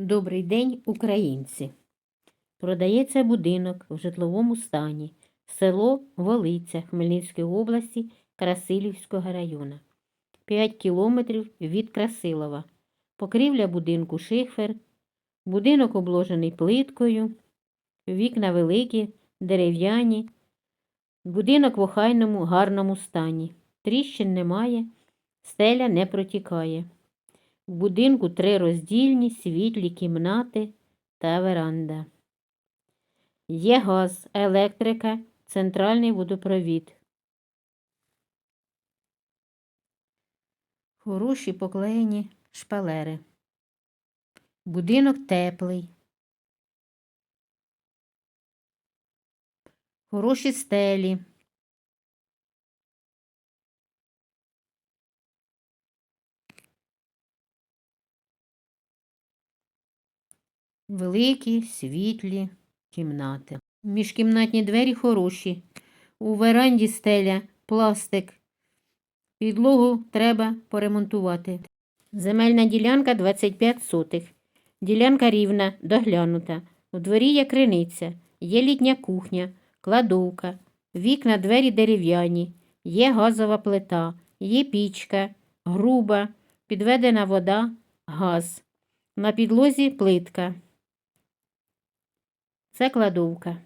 Добрий день, українці! Продається будинок в житловому стані. Село Волиця Хмельницької області Красилівського району. 5 кілометрів від Красилова. Покрівля будинку шифер. Будинок обложений плиткою. Вікна великі, дерев'яні. Будинок в охайному, гарному стані. Тріщин немає, стеля не протікає. В будинку три роздільні, світлі кімнати та веранда. Є газ, електрика, центральний водопровід. Хороші поклеєні шпалери. Будинок теплий. Хороші стелі. Великі, світлі кімнати. Міжкімнатні двері хороші. У веранді стеля, пластик. Підлогу треба поремонтувати. Земельна ділянка 25 сотих. Ділянка рівна, доглянута. У дворі є криниця, є літня кухня, кладовка, вікна, двері дерев'яні, є газова плита, є пічка, груба, підведена вода, газ. На підлозі плитка. Це кладовка.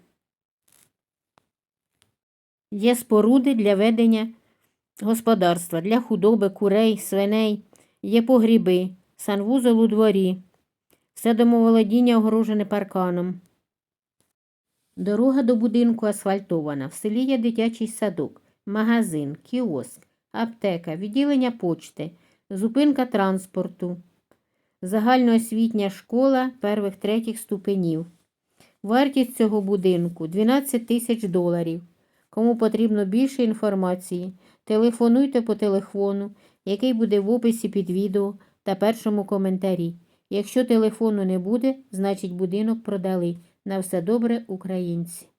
Є споруди для ведення господарства, для худоби, курей, свиней, є погріби, санвузол у дворі. Все домоволодіння огорожене парканом. Дорога до будинку асфальтована. В селі є дитячий садок, магазин, кіоск, аптека, відділення почти, зупинка транспорту, загальноосвітня школа первих третіх ступенів. Вартість цього будинку 12 тисяч доларів. Кому потрібно більше інформації, телефонуйте по телефону, який буде в описі під відео та першому коментарі. Якщо телефону не буде, значить будинок продали. На все добре, українці!